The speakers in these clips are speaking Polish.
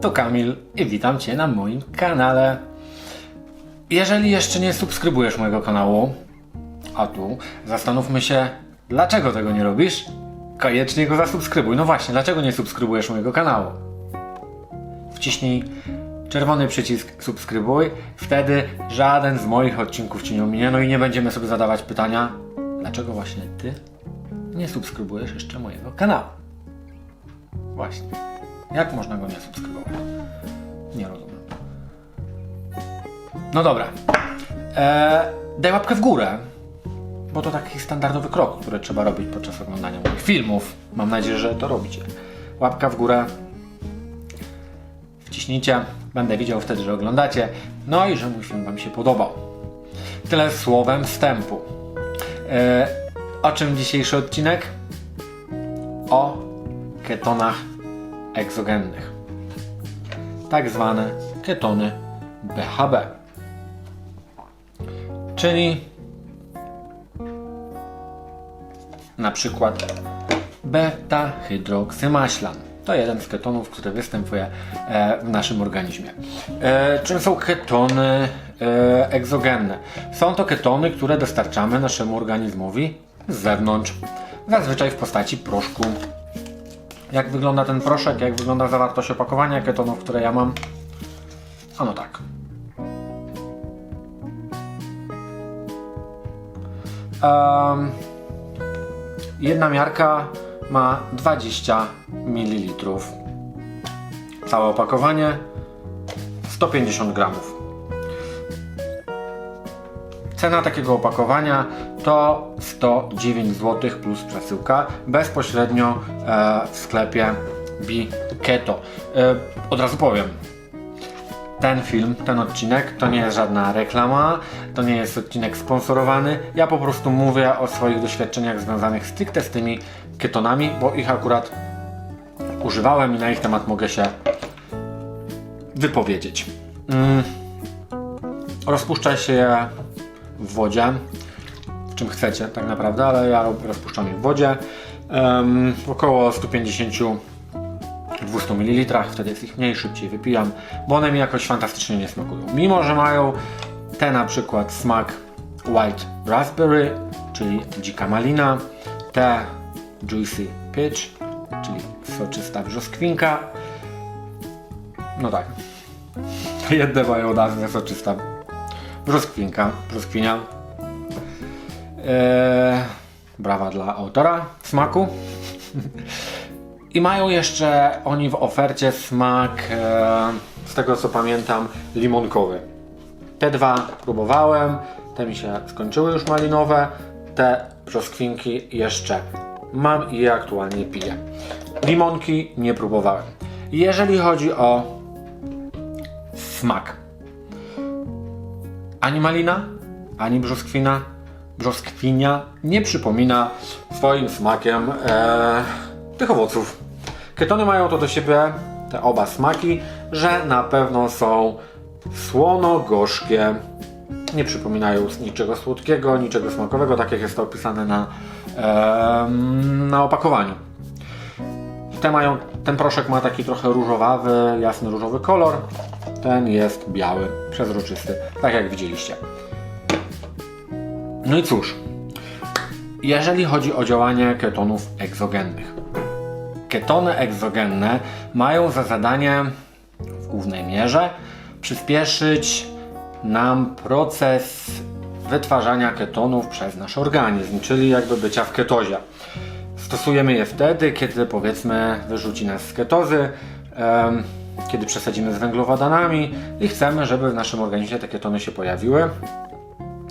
to Kamil i witam Cię na moim kanale. Jeżeli jeszcze nie subskrybujesz mojego kanału, a tu zastanówmy się, dlaczego tego nie robisz? Koniecznie go zasubskrybuj. No właśnie, dlaczego nie subskrybujesz mojego kanału? Wciśnij czerwony przycisk subskrybuj, wtedy żaden z moich odcinków Cię nie ominie, no i nie będziemy sobie zadawać pytania, dlaczego właśnie Ty nie subskrybujesz jeszcze mojego kanału. Właśnie. Jak można go nie subskrybować? Nie rozumiem. No dobra. Eee, daj łapkę w górę. Bo to taki standardowy krok, który trzeba robić podczas oglądania moich filmów. Mam nadzieję, że to robicie. Łapka w górę. Wciśnijcie. Będę widział wtedy, że oglądacie. No i że mój film Wam się podobał. Tyle słowem wstępu. Eee, o czym dzisiejszy odcinek? O ketonach egzogennych. Tak zwane ketony BHB. Czyli na przykład beta-hydroksymaślan. To jeden z ketonów, który występuje e, w naszym organizmie. E, czym są ketony e, egzogenne? Są to ketony, które dostarczamy naszemu organizmowi z zewnątrz, zazwyczaj w postaci proszku. Jak wygląda ten proszek, jak wygląda zawartość opakowania ketonów, które ja mam? Ano tak. Em, jedna miarka ma 20 ml. Całe opakowanie 150 gramów. Cena takiego opakowania to 109 zł plus przesyłka bezpośrednio e, w sklepie Biketo. E, od razu powiem, ten film, ten odcinek to nie jest żadna reklama, to nie jest odcinek sponsorowany. Ja po prostu mówię o swoich doświadczeniach związanych stricte z tymi ketonami, bo ich akurat używałem i na ich temat mogę się wypowiedzieć. Mm. Rozpuszcza się je w wodzie, czym chcecie tak naprawdę, ale ja rozpuszczam je w wodzie. Em, około 150 200 ml, wtedy jest ich mniej, szybciej wypijam, bo one mi jakoś fantastycznie nie smakują. Mimo, że mają te na przykład smak White Raspberry, czyli dzika malina, te Juicy Peach, czyli soczysta brzoskwinka. No tak, jedne mają nazwę soczysta brzoskwinka, brzoskwinia. Eee, brawa dla autora smaku. I mają jeszcze oni w ofercie smak, e, z tego co pamiętam, limonkowy. Te dwa próbowałem, te mi się skończyły już malinowe, te brzoskwinki jeszcze mam i je aktualnie piję. Limonki nie próbowałem. Jeżeli chodzi o smak, ani malina, ani brzoskwina, brzoskwinia nie przypomina swoim smakiem e, tych owoców. Ketony mają to do siebie, te oba smaki, że na pewno są słono-gorzkie. Nie przypominają niczego słodkiego, niczego smakowego, tak jak jest to opisane na, em, na opakowaniu. Te mają, ten proszek ma taki trochę różowawy, jasny różowy kolor. Ten jest biały, przezroczysty, tak jak widzieliście. No i cóż, jeżeli chodzi o działanie ketonów egzogennych. Ketony egzogenne mają za zadanie w głównej mierze przyspieszyć nam proces wytwarzania ketonów przez nasz organizm, czyli jakby bycia w ketozie. Stosujemy je wtedy, kiedy powiedzmy wyrzuci nas z ketozy, kiedy przesadzimy z węglowodanami i chcemy, żeby w naszym organizmie te ketony się pojawiły.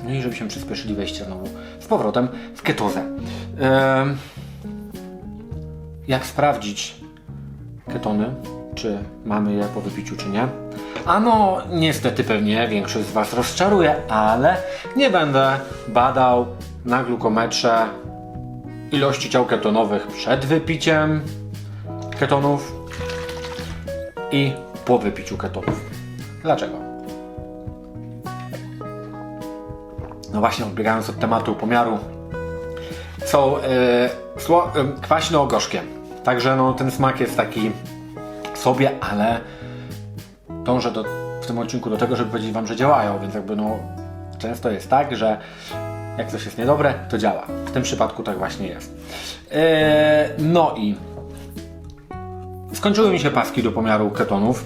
No i żebyśmy przyspieszyli wejście znowu z powrotem w ketozę. Jak sprawdzić ketony, czy mamy je po wypiciu, czy nie? Ano, niestety pewnie większość z Was rozczaruje, ale nie będę badał na glukometrze ilości ciał ketonowych przed wypiciem ketonów i po wypiciu ketonów. Dlaczego? No właśnie, odbiegając od tematu pomiaru, są sło, yy, kwaśno-gorzkie. Także no, ten smak jest taki sobie, ale dążę do, w tym odcinku do tego, żeby powiedzieć Wam, że działają, więc jakby no często jest tak, że jak coś jest niedobre, to działa. W tym przypadku tak właśnie jest. Eee, no i skończyły mi się paski do pomiaru ketonów.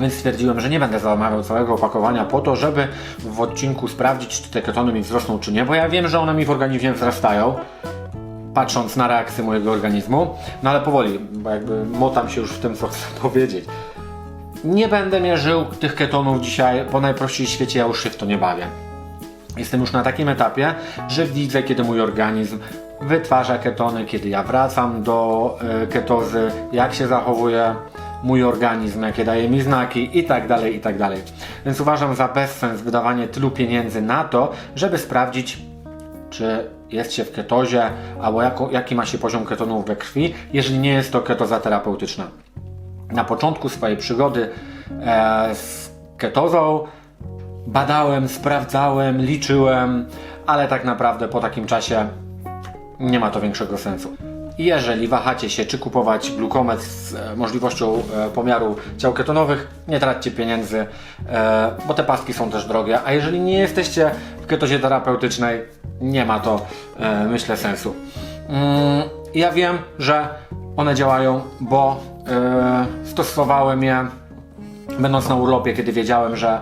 Więc stwierdziłem, że nie będę zamawiał całego opakowania po to, żeby w odcinku sprawdzić, czy te ketony mi wzrosną, czy nie, bo ja wiem, że one mi w organizmie wzrastają, patrząc na reakcję mojego organizmu, no ale powoli, bo jakby motam się już w tym, co chcę powiedzieć. Nie będę mierzył tych ketonów dzisiaj, bo najprościej w świecie ja już się w to nie bawię. Jestem już na takim etapie, że widzę, kiedy mój organizm wytwarza ketony, kiedy ja wracam do e, ketozy, jak się zachowuje mój organizm, jakie daje mi znaki i tak dalej, i tak dalej. Więc uważam za bezsens wydawanie tylu pieniędzy na to, żeby sprawdzić, czy jest się w ketozie, albo jako, jaki ma się poziom ketonów we krwi, jeżeli nie jest to ketoza terapeutyczna. Na początku swojej przygody e, z ketozą badałem, sprawdzałem, liczyłem, ale tak naprawdę po takim czasie nie ma to większego sensu. Jeżeli wahacie się, czy kupować glukometr z e, możliwością e, pomiaru ciał ketonowych, nie traćcie pieniędzy, e, bo te paski są też drogie. A jeżeli nie jesteście w ketozie terapeutycznej, nie ma to, myślę, sensu. Mm, ja wiem, że one działają, bo stosowałem je będąc na urlopie, kiedy wiedziałem, że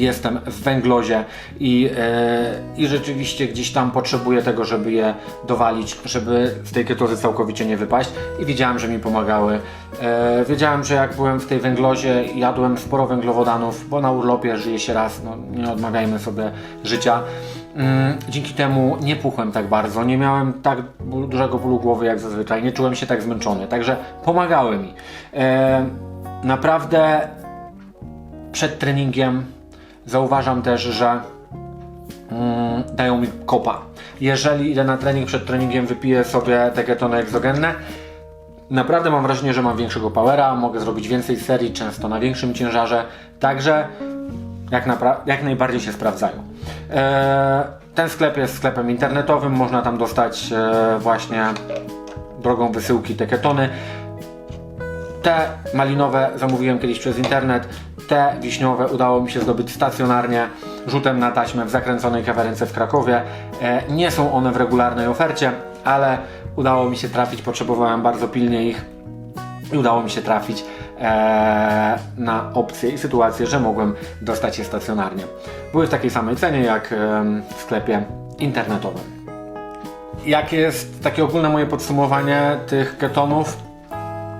jestem w węglozie i, e, i rzeczywiście gdzieś tam potrzebuję tego, żeby je dowalić, żeby z tej ketozy całkowicie nie wypaść i wiedziałem, że mi pomagały. E, wiedziałem, że jak byłem w tej węglozie, jadłem sporo węglowodanów, bo na urlopie żyje się raz, no nie odmawiajmy sobie życia. Mm, Dzięki temu nie puchłem tak bardzo, nie miałem tak dużego bólu głowy jak zazwyczaj, nie czułem się tak zmęczony, także pomagały mi. E, naprawdę przed treningiem zauważam też, że mm, dają mi kopa. Jeżeli idę na trening przed treningiem, wypiję sobie te ketony egzogenne, naprawdę mam wrażenie, że mam większego powera, mogę zrobić więcej serii, często na większym ciężarze, także jak, jak najbardziej się sprawdzają. E, ten sklep jest sklepem internetowym, można tam dostać e, właśnie drogą wysyłki te ketony. Te malinowe zamówiłem kiedyś przez internet. Te wiśniowe udało mi się zdobyć stacjonarnie rzutem na taśmę w zakręconej kawiarence w Krakowie. E, nie są one w regularnej ofercie, ale udało mi się trafić. Potrzebowałem bardzo pilnie ich i udało mi się trafić e, na opcję i sytuację, że mogłem dostać je stacjonarnie. Były w takiej samej cenie jak em, w sklepie internetowym. Jakie jest takie ogólne moje podsumowanie tych ketonów?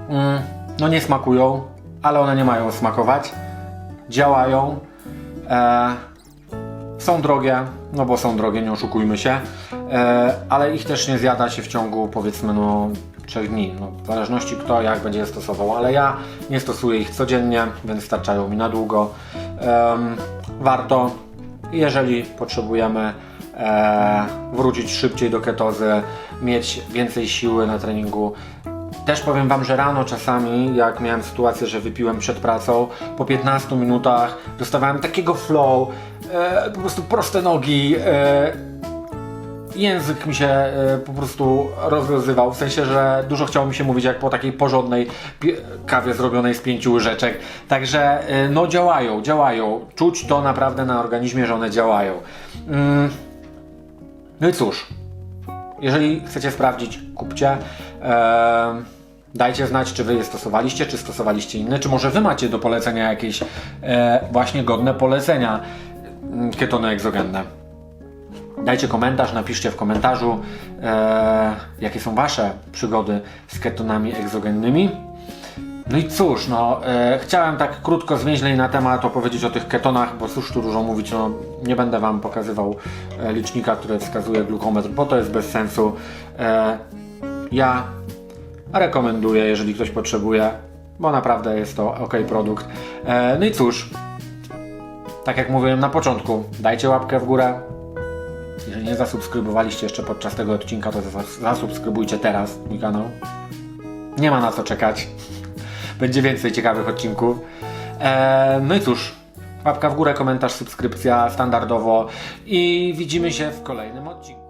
Mm, no nie smakują, ale one nie mają smakować. Działają. E, są drogie, no bo są drogie, nie oszukujmy się, e, ale ich też nie zjada się w ciągu powiedzmy no 3 dni, no, w zależności kto jak będzie je stosował, ale ja nie stosuję ich codziennie, więc starczają mi na długo. Em, warto, jeżeli potrzebujemy e, wrócić szybciej do ketozy, mieć więcej siły na treningu, też powiem Wam, że rano czasami, jak miałem sytuację, że wypiłem przed pracą, po 15 minutach dostawałem takiego flow, e, po prostu proste nogi, e, język mi się e, po prostu rozwiązywał, w sensie, że dużo chciało mi się mówić jak po takiej porządnej kawie zrobionej z pięciu łyżeczek. Także e, no działają, działają. Czuć to naprawdę na organizmie, że one działają. Mm. No i cóż, jeżeli chcecie sprawdzić, kupcie. Dajcie znać, czy wy je stosowaliście, czy stosowaliście inne, czy może wy macie do polecenia jakieś e, właśnie godne polecenia mm, ketony egzogenne. Dajcie komentarz, napiszcie w komentarzu, e, jakie są wasze przygody z ketonami egzogennymi. No i cóż, no, e, chciałem tak krótko, zwięźlej na temat opowiedzieć o tych ketonach, bo cóż tu dużo mówić, no, nie będę Wam pokazywał e, licznika, który wskazuje glukometr, bo to jest bez sensu. E, ja rekomenduję, jeżeli ktoś potrzebuje, bo naprawdę jest to ok produkt. E, no i cóż, tak jak mówiłem na początku, dajcie łapkę w górę. Jeżeli nie zasubskrybowaliście jeszcze podczas tego odcinka, to zas- zasubskrybujcie teraz mój kanał. Nie ma na co czekać. Będzie więcej ciekawych odcinków. Eee, no i cóż, łapka w górę, komentarz, subskrypcja standardowo i widzimy się w kolejnym odcinku.